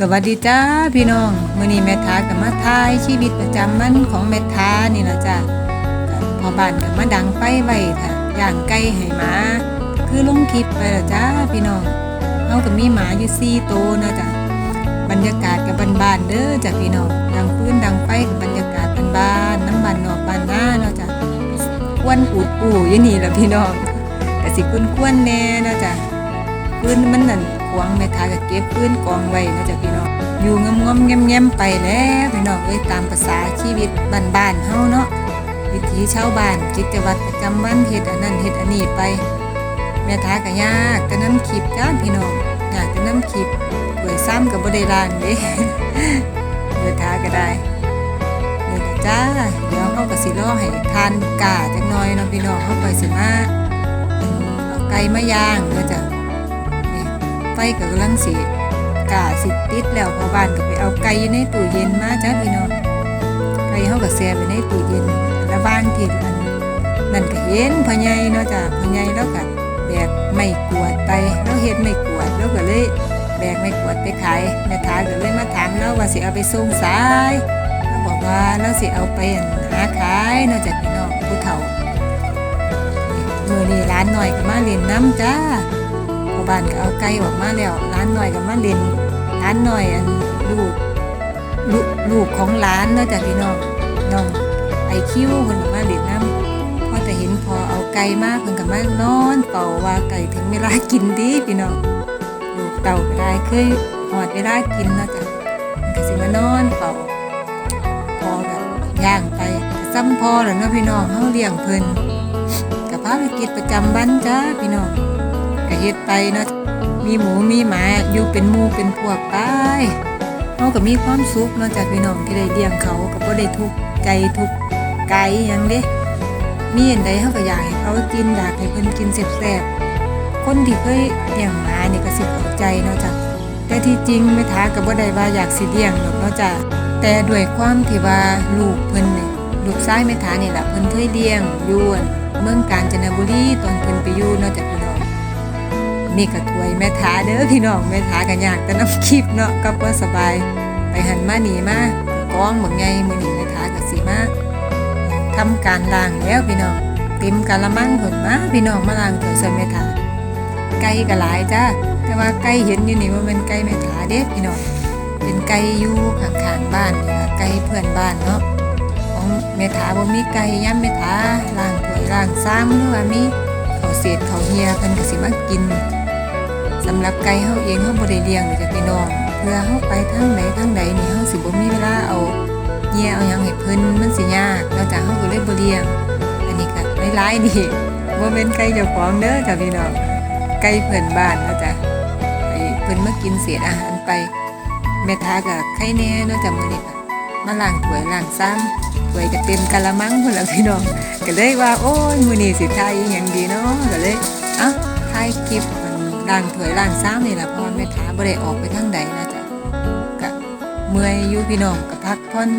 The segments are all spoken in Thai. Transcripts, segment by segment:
สวัสดีจ้าพี่น้องมือนี้แม่ทากับมาทายชีวิตประจำวันของแม่ทานี่ละจ้าพอบ้านกับมาดังไฟไว้ค่ะอย่างไก่ให้หมา คือลงคลิปไปล้วจ้าพี่น้องเฮาก็มีหมาอยู่4ตัวเนะจ้ะบรรยากาศกับบ้านๆเด้อจ้ะพี่น้องดังพื้นดังไฟกับบรรยากาศบ้านๆน้ำบ้านนอกบ้านหน้าเนาะจ้ะควนปูดปูอยู่นี่ละพี่น้องก็สิคุ้นๆแน่เนาะจ้ะปืนมันนั่น วงแม่ค้าก็เก็บปืนกองไว้นะจ๊ะพี่น้อง อยู่งมงมๆแง้มไปแล้วพี่น้องเอ้ยตามภาษาชีวิตบ้านๆเฮาเนาะวิถีชาวบ้านกิจวัตรประจำวันเฮ็ดอันนั้นเฮ็ดอันนี้ไป แม่ค้าก็ยากแต่น้ำคลิปจ้าพี่น้องอยากแต่น้ำคลิปเปิดซ้ำก็บ่ได้ล้างเด้แม่ค้าก็ได้นี่ละจ้าเดี๋ยวเฮาก็สิรอให้ทานกาจักหน่อยเนาะพี่น้องเฮาไปสิมาเอาไก่มาย่างเด้อจ้ะ ไฟก็กำลังสิกาสิติดแล้วพอบ้านก็ไปเอาไก่อยู่ในตู้เย็นมาจ้าพี่น้องไก่เฮาก็แช่ไว้ในตู้เย็นแล้วบ้านที่อันนั่นก็เห็นพ่อใหญ่เนาะจ้ะพ่อใหญ่แล้วก็แบกไม่กวดไปแล้วเฮ็ดไม่กวดแล้วก็เลยแบกไม่กวดไปขายแม่ค้าก็เลยมาถามเราว่าสิเอาไปส่งสายเราบอกว่าเราสิเอาไปอั่นหาขายเนาะจ้ะพี่น้องผู้เฒ่ามื้อนี้ร้านหน่อยก็มาเล่นน้ำจ้า บ้านก็เอาไก่ออกมาแล้วร้านหน่อยก็มาเล่นร้านหน่อยอันลูกลูกลูกของร้านเนาะจ้ะพี่น้องน้องไอคิวเพิ่นก็มาเล่นน้ำพอแต่เห็นพอเอาไก่มาเพิ่นก็มานอนเป่าว่าไก่ถึงเวลากินดีพี่น้องลูกเต่าก็ได้เคยหอดเวลากินเนาะจ้ะมันก็สิมานอนเป่าพอก็ย่างไปซ้ำพอแล้วเนาะพี่น้องเฮาเลี้ยงเพิ่นกับภารกิจประจำวันจ้าพี่น้อง ก็เฮ็ดไปเนาะมีหมูมีหมาอยู่เป็นหมู่เป็นพวกไปเฮาก็มีความสุขเนาะจากพี่น้องที่ได้เลี้ยงเขาก็บ่ได้ทุกข์ใจทุกข์กายอิหยังเด้มีอันใดเฮาก็อยากให้เขากินอยากให้เพิ่นกินแซ่บๆคนที่เคยเลี้ยงหมานี่ก็สิเข้าใจเนาะจ้ะแต่ที่จริงแม่ทาก็บ่ได้ว่าอยากสิเลี้ยงหรอกเนาะจ้ะแต่ด้วยความที่ว่าลูกเพิ่นนี่ลูกชายแม่ทานี่ล่ะเพิ่นเคยเลี้ยงอยู่อั่นเมืองกาญจนบุรีตอนเพิ่นไปอยู่เนาะจ้ะ นี่ก็ถวยแม่ท้าเด้อพี่น้องแม่ท้ากันยากแต่น้ำคลิปเนาะก็บ่สบาย ไปหันมาหนีมากองบักไงมื้อนี้แม่ท้าก็สิมาทำการล้างแล้วพี่น้องเต็มกะละมังพุ่นมาพี่น้องมาล้างถ้วยใส่แม่ท้าไก่ก็หลายจ้าแต่ว่าไก่เห็นอยู่นี่ว่าเป็นไก่แม่ท้าเด้พี่น้องเป็นไก่อยู่ข้างๆบ้านนี่ละไก่เพื่อนบ้านเนาะของแม่ท้าบ่มีไก่ย่ำแม่ท้าล้างถ้วยล้างซ้ำหรือว่ามีเขาเศษเขาเฮียเพิ่นก็สิมากิน สำหรับไก่เฮาเองเฮาบ่ได้เลี้ยงเลยจ้ะพี่น้อง เพื่อเฮาไปทางไหนทางใดนี่เฮาสิบ่มีเวลาเอาเฮียเอาหยังให้เพิ่นมันสิยากนอกจากเฮาก็เลยบ่เลี้ยง อันนี้ก็หลายๆนี่บ่แม่นไก่เจ้าของเด้อจ้ะพี่น้องไก่เพื่อนบ้านเนาะจ้ะไอ้เพิ่นมากินเศษอาหารไปแม่ทาก็ไข่แน่เนาะจ้ะมื้อนี้ก็มาล้างถ้วยล้างซ้ำถ้วยก็เต็มกะละมังพุ่นล่ะพี่น้องก็เลยว่าโอ้ยมื้อนี้สิทายอหยังดีเนาะก็เลยเอ้าถ่ายคลิป ล้างถ้วยล้างซ้ำนี่ละเพราะว่าแม่ค้าบ่ได้ออกไปทางใดนะจ๊ะก็เมื่อยอยู่พี่น้องก็พักผ่อน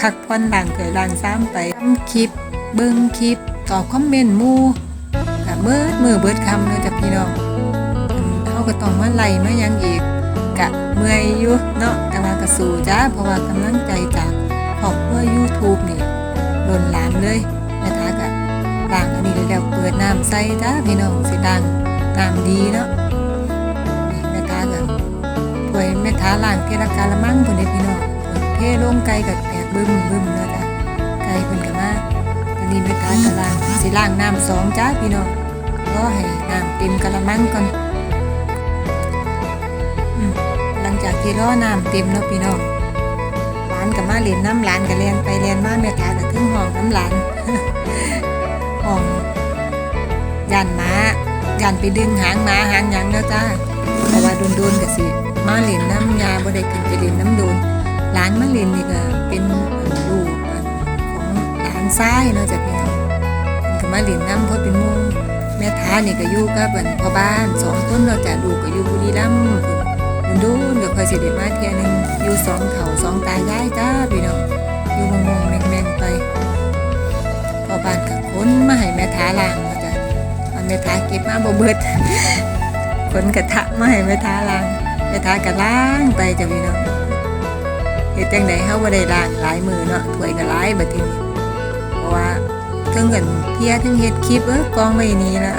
พักผ่อนล้างถ้วยล้างซ้ำไปทำคลิป เบิ่งคลิปตอบคอมเมนต์มู่ก็เบิดมือเบิดคำเลยจ้ะพี่น้องเฮาก็ต้องมาไล่มายังอีกก็เมื่อยอยู่เนาะแต่ว่าก็สู้จ้าเพราะว่ากำลังใจจากครอบครัว YouTube นี่ล้นหลามเลยแม่ทาก็ล้างอันนี้แล้วเปิดน้ำใส่จ้าพี่น้องสิล้า งน้ำดีเนาะนี่แม่ทาก็ถ้วยแม่ทาล้างเทละกาละมั่งพุ่นเด้พี่น้องเทลงไก่ก็แตกบึ้มบึ้มเนาะจ้ะไก่เพิ่นก็มาตอนนี้แม่ทาก็ล้างสิล้างน้ำสองจ้าพี่น้องรอให้น้ำเต็มกะละมังก่อนหลังจากที่รอน้ำเต็มเนาะพี่น้องหลานกับมาเล่นน้ำหลานกับเรียนไปเรียนมาแม่ทาก็ถึงห้องน้ำหลานห้องยันมา ยันไปดึงหางหมาหางหยังแล้วจ้าเพราะว่าโดนๆก็สิ มาเล่นน้ำยาบ่ได้ขึ้นไปเล่นน้ำโดนหลานมาเล่นนี่ก็เป็นลูกของหลานซ้ายเนาะจ้ะพี่น้องก็มาเล่นน้ำเพราะเป็นมู่แม่ท้านี่ก็อยู่กับอั่นพ่อบ้านสองคนเนาะจ้ะลูกก็อยู่บุรีรัมย์พุ่นดูนเดี๋ยวคอยสิเดมาเทียหนึงอยู่สองเขาสองตายายจ้าพี่น้องอยู่งงๆแมงๆไปพอบ้านกับคนมาให้แม่ท้าล้าง ว่าจ้ะมันแม่ท้าเก็บมาบ่เบิดคนกระทะมาให้แม่ท้าล้างแม่ทาก็ล้างไปจ้ะพี่น้องเฮ็ดจังไดเฮาบ่ได้ล้างหลายมือเนาะถ้วยก็หลายบัดทีนี้เพราะว่าเทั้งกันเพียทั้งเฮ็ดคลิปเอ้อกองไว้นี่ละ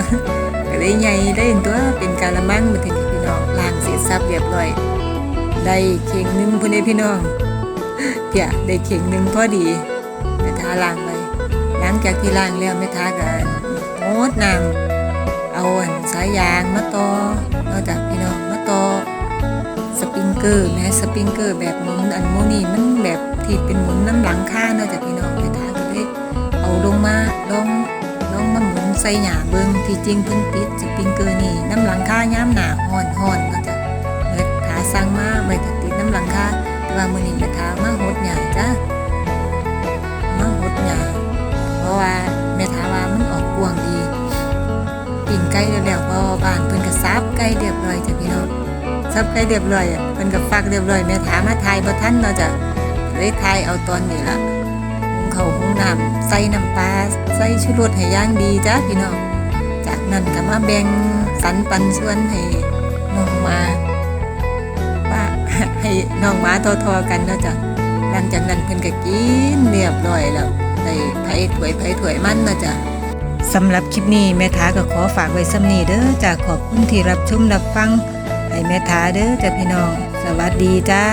ก็เลยใหญ่ได้เห็นตัวเป็นกาละมังบัดทีนี้พี่น้องล้างเสร็จสับเรียบร้อย ได้เข่งหนึงพุ่นเด้พี่น้องเพียได้เข่งหนึงพอดีแม่ทาล้างไว้หลังจากที่ล้างแล้วแม่ทาก็โมดน้ำ เอาอันสายยางมาต่อนอกจากพี่น้องมาต่อสปริงเกอร์แม้สปริงเกอร์แบบหมุนอันโมนี่มันแบบที่เป็นหมุนน้ำหลังข้างเนอกจากพี่น้องไปทางก็เลยเอาลงมาลองลองมาหมุนใส่หยาเบิ้งที่จริงเพิ่นปิดสปริงเกอร์นี่น้ำหลังคาย้ำหนาห่อนห่อนเนอกจากเลิหาสั่งมาไว้ติดน้ำหลังคาแต่ว่ามื้อนี้ ปิ่งไก่แล้วๆพอบ้านเพิ่นก็ซับไก่เรียบร้อยจ้ะพี่น้องซับไก่เรียบร้อยเพิ่นก็ฟักเรียบร้อยแม่ถามมาทายบ่ทันเนาะจ้ะเลยทายเอาตอนนี้ล่ะหุงข้าหุงน้ำใส่น้ำปลาใส่ชูรสให้ย่างดีจ้ะพี่น้องจากนั้นก็มาแบ่งสรรปันส่วนให้น้องมาว่าให้น้องมาทอๆกันเนาะจ้ะหลังจากนั้นเพิ่นก็กินเรียบร้อยแล้วได้ไผถ้วยไผถ้วยมันเนาะจ้ะ สำหรับคลิปนี้แม่ท้าก็ขอฝากไว้สำนีเด้อจากขอบคุณที่รับชมรับฟังให้แม่ท้าเด้อจ้ะพี่น้อง สวัสดีจ้า